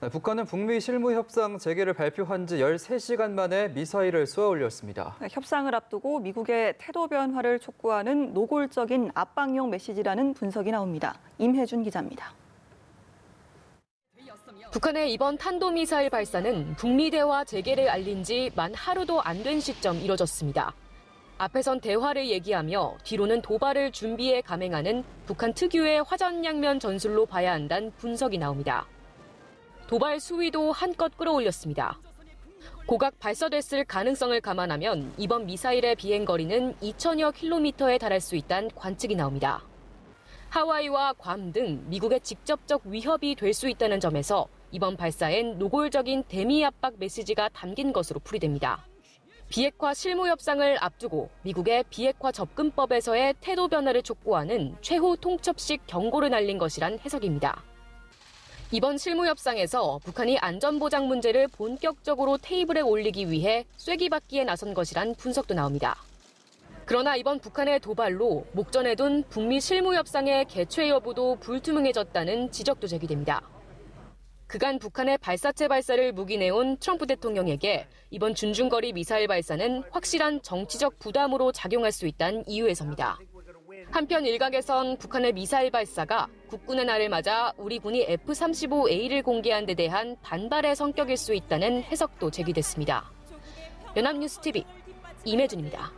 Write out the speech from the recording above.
네, 북한은 북미 실무 협상 재개를 발표한 지 13시간 만에 미사일을 쏘아 올렸습니다. 네, 협상을 앞두고 미국의 태도 변화를 촉구하는 노골적인 압박용 메시지라는 분석이 나옵니다. 임혜준 기자입니다. 북한의 이번 탄도미사일 발사는 북미 대화 재개를 알린 지 만 하루도 안 된 시점 이뤄졌습니다. 앞에선 대화를 얘기하며 뒤로는 도발을 준비해 감행하는 북한 특유의 화전양면 전술로 봐야 한다는 분석이 나옵니다. 도발 수위도 한껏 끌어올렸습니다. 고각 발사됐을 가능성을 감안하면 이번 미사일의 비행 거리는 2천여 킬로미터에 달할 수 있다는 관측이 나옵니다. 하와이와 괌 등 미국의 직접적 위협이 될 수 있다는 점에서 이번 발사엔 노골적인 대미 압박 메시지가 담긴 것으로 풀이됩니다. 비핵화 실무 협상을 앞두고 미국의 비핵화 접근법에서의 태도 변화를 촉구하는 최후 통첩식 경고를 날린 것이란 해석입니다. 이번 실무 협상에서 북한이 안전보장 문제를 본격적으로 테이블에 올리기 위해 쐐기받기에 나선 것이란 분석도 나옵니다. 그러나 이번 북한의 도발로 목전에 둔 북미 실무 협상의 개최 여부도 불투명해졌다는 지적도 제기됩니다. 그간 북한의 발사체 발사를 묵인해온 트럼프 대통령에게 이번 준중거리 미사일 발사는 확실한 정치적 부담으로 작용할 수 있다는 이유에서입니다. 한편 일각에선 북한의 미사일 발사가 국군의 날을 맞아 우리 군이 F-35A를 공개한 데 대한 반발의 성격일 수 있다는 해석도 제기됐습니다. 연합뉴스 TV 임혜준입니다.